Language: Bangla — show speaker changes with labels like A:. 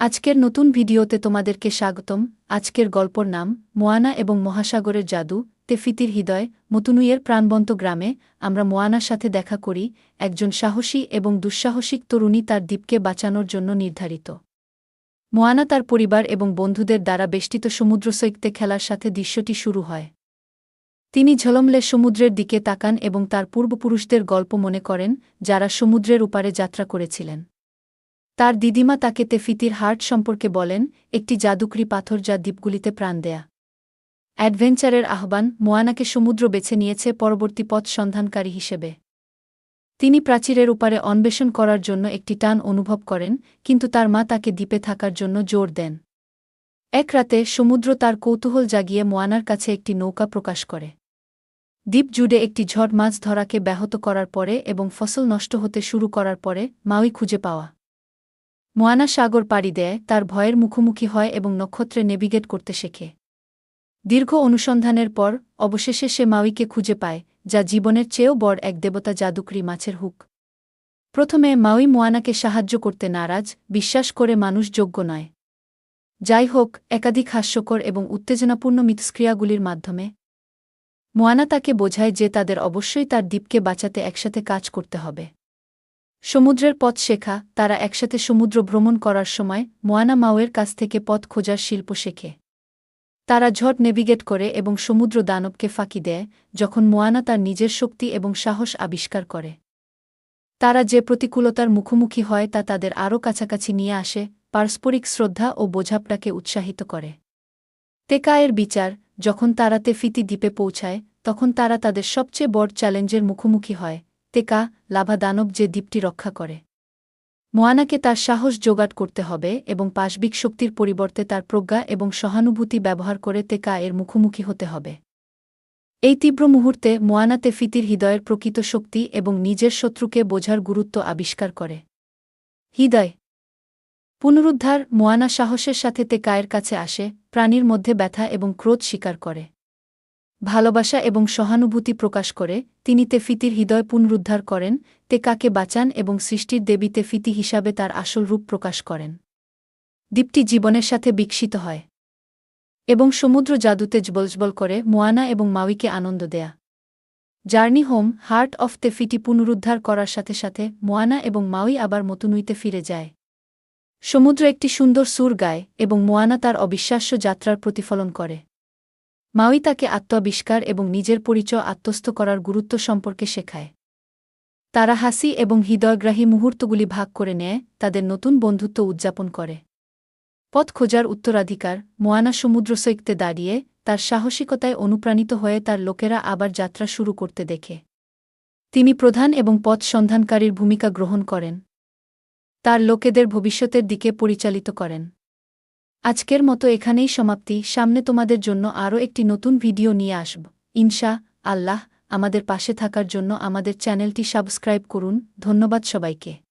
A: আজকের নতুন ভিডিওতে তোমাদেরকে স্বাগতম। আজকের গল্পর নাম, মোয়ানা এবং মহাসাগরের জাদু তেফিতির হৃদয়, মতুনুইয়ের প্রাণবন্ত গ্রামে আমরা মোয়ানার সাথে দেখা করি, একজন সাহসী এবং দুঃসাহসিক তরুণী তার দ্বীপকে বাঁচানোর জন্য নির্ধারিত। মোয়ানা তার পরিবার এবং বন্ধুদের দ্বারা বেষ্টিত সমুদ্রসৈক্তে খেলার সাথে দৃশ্যটি শুরু হয়। তিনি ঝলমলে সমুদ্রের দিকে তাকান এবং তার পূর্বপুরুষদের গল্প মনে করেন, যারা সমুদ্রের উপারে যাত্রা করেছিলেন। তার দিদিমা তাকে তেফিতির হার্ট সম্পর্কে বলেন, একটি জাদুকরি পাথর যা দ্বীপগুলিতে প্রাণ দেয়া। অ্যাডভেঞ্চারের আহ্বান মোয়ানাকে সমুদ্র বেছে নিয়েছে পরবর্তী পথ সন্ধানকারী হিসেবে। তিনি প্রাচীরের উপারে অন্বেষণ করার জন্য একটি টান অনুভব করেন, কিন্তু তার মা তাকে দ্বীপে থাকার জন্য জোর দেন। এক রাতে সমুদ্র তার কৌতূহল জাগিয়ে মোয়ানার কাছে একটি নৌকা প্রকাশ করে। দ্বীপ জুড়ে একটি ঝড় মাছ ধরাকে ব্যাহত করার পরে এবং ফসল নষ্ট হতে শুরু করার পরে মাউই খুঁজে পাওয়া। মোয়ানা সাগর পাড়ি দেয়, তার ভয়ের মুখোমুখি হয় এবং নক্ষত্রে নেভিগেট করতে শেখে। দীর্ঘ অনুসন্ধানের পর, অবশেষে সে মাউইকে খুঁজে পায়, যা জীবনের চেয়েও বড় এক দেবতা জাদুকরি মাছের হুক। প্রথমে মাউই মোয়ানাকে সাহায্য করতে নারাজ, বিশ্বাস করে মানুষ যোগ্য নয়। যাই হোক, একাধিক হাস্যকর এবং উত্তেজনাপূর্ণ মিথস্ক্রিয়াগুলির মাধ্যমে মোয়ানা তাকে বোঝায় যে তাদের অবশ্যই তার দ্বীপকে বাঁচাতে একসাথে কাজ করতে হবে। সমুদ্রের পথ শেখা, তারা একসাথে সমুদ্র ভ্রমণ করার সময় মোয়ানা মাওয়ের কাছ থেকে পথ খোঁজার শিল্প শেখে। তারা ঝট নেভিগেট করে এবং সমুদ্র দানবকে ফাঁকি দেয়, যখন মোয়ানা তার নিজের শক্তি এবং সাহস আবিষ্কার করে। তারা যে প্রতিকূলতার মুখোমুখি হয় তা তাদের আরও কাছাকাছি নিয়ে আসে, পারস্পরিক শ্রদ্ধা ও বোঝাপটাকে উৎসাহিত করে। তেকায়ের বিচার, যখন তারা তেফিতি দ্বীপে পৌঁছায়, তখন তারা তাদের সবচেয়ে বড় চ্যালেঞ্জের মুখোমুখি হয় তেকা লাভা দানব যে দ্বীপটি রক্ষা করে। মোয়ানাকে তার সাহস জোগাড় করতে হবে এবং পাশবিক শক্তির পরিবর্তে তার প্রজ্ঞা এবং সহানুভূতি ব্যবহার করে তেকা এর মুখোমুখি হতে হবে। এই তীব্র মুহূর্তে মোয়ানা তেফিতির হৃদয়ের প্রকৃত শক্তি এবং নিজের শত্রুকে বোঝার গুরুত্ব আবিষ্কার করে। হৃদয়। পুনরুদ্ধার মোয়ানা সাহসের সাথে তেকায়ের কাছে আসে, প্রাণীর মধ্যে ব্যথা এবং ক্রোধ স্বীকার করে। ভালোবাসা এবং সহানুভূতি প্রকাশ করে, তিনি তেফিতির হৃদয় পুনরুদ্ধার করেন, তে কাকে বাঁচান এবং সৃষ্টির দেবী তেফিতি হিসাবে তার আসল রূপ প্রকাশ করেন। দ্বীপটি জীবনের সাথে বিকশিত হয় এবং সমুদ্র জাদুতে জবলজবল করে মোয়ানা এবং মাউইকে আনন্দ দেয়া। জার্নি হোম, হার্ট অফ তে তেফিটি পুনরুদ্ধার করার সাথে সাথে মোয়ানা এবং মাউই আবার মতুনুইতে ফিরে যায়। সমুদ্র একটি সুন্দর সুর গায় এবং মোয়ানা তার অবিশ্বাস্য যাত্রার প্রতিফলন করে। মাউই তাকে আত্মাবিষ্কার এবং নিজের পরিচয় আত্মস্থ করার গুরুত্ব সম্পর্কে শেখায়। তারা হাসি এবং হৃদয়গ্রাহী মুহূর্তগুলি ভাগ করে নেয়, তাদের নতুন বন্ধুত্ব উদযাপন করে। পথ খোঁজার উত্তরাধিকার, মোয়ানা সমুদ্র সৈকতে দাঁড়িয়ে, তার সাহসিকতায় অনুপ্রাণিত হয়ে তার লোকেরা আবার যাত্রা শুরু করতে দেখে। তিনি প্রধান এবং পথ সন্ধানকারীর ভূমিকা গ্রহণ করেন। তার লোকেদের ভবিষ্যতের দিকে পরিচালিত করেন। আজকের মতো এখানেই সমাপ্তি। সামনে তোমাদের জন্য আরও একটি নতুন ভিডিও নিয়ে আসব। ইনশা আল্লাহ আমাদের পাশে থাকার জন্য আমাদের চ্যানেলটি সাবস্ক্রাইব করুন। ধন্যবাদ সবাইকে।